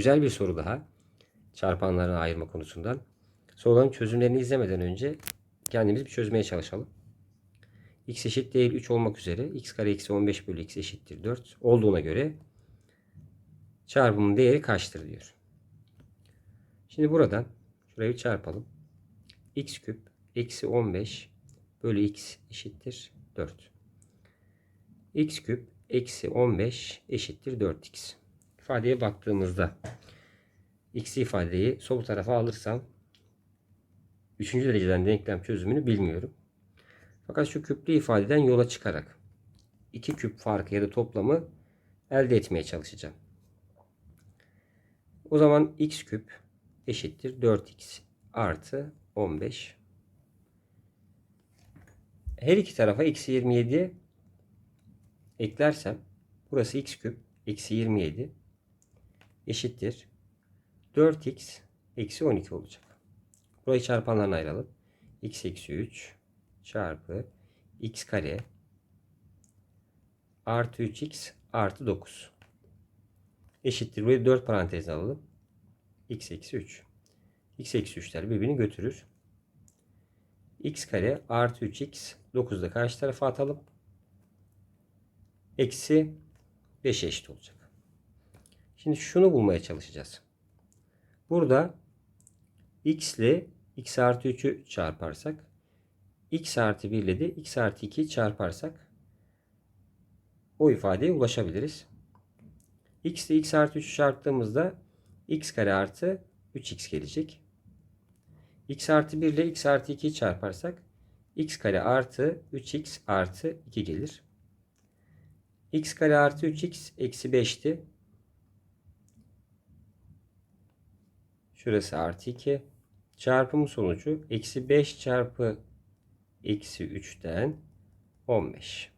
Güzel bir soru daha. Çarpanlarını ayırma konusundan. Soruların çözümlerini izlemeden önce kendimiz bir çözmeye çalışalım. x eşit değil 3 olmak üzere x kare eksi 15 bölü x eşittir 4 olduğuna göre çarpımın değeri kaçtır diyor. Şimdi buradan şurayı çarpalım. x küp eksi 15 bölü x eşittir 4. x küp eksi 15 eşittir 4x. İfadeye baktığımızda x ifadeyi sol tarafa alırsam 3. dereceden denklem çözümünü bilmiyorum. Fakat şu küplü ifadeden yola çıkarak iki küp farkı ya da toplamı elde etmeye çalışacağım. O zaman x küp eşittir 4x artı 15. Her iki tarafa eksi 27 eklersem burası x küp eksi 27 eşittir 4x eksi 12 olacak. Burayı çarpanlarına ayıralım. x eksi 3 çarpı x kare artı 3x artı 9 eşittir. Burayı 4 parantezine alalım. x eksi 3. x eksi 3'ler birbirini götürür. x kare artı 3x 9'u da karşı tarafa atalım. Eksi 5 eşit olacak. Şimdi şunu bulmaya çalışacağız. Burada x ile x artı 3'ü çarparsak x artı 1 ile de x artı 2'yi çarparsak o ifadeye ulaşabiliriz. x ile x artı 3'ü çarptığımızda x kare artı 3x gelecek. x artı 1 ile x artı 2'yi çarparsak x kare artı 3x artı 2 gelir. x kare artı 3x eksi 5'ti. Şurası artı 2. Çarpımı sonucu eksi 5 çarpı eksi 3'ten 15.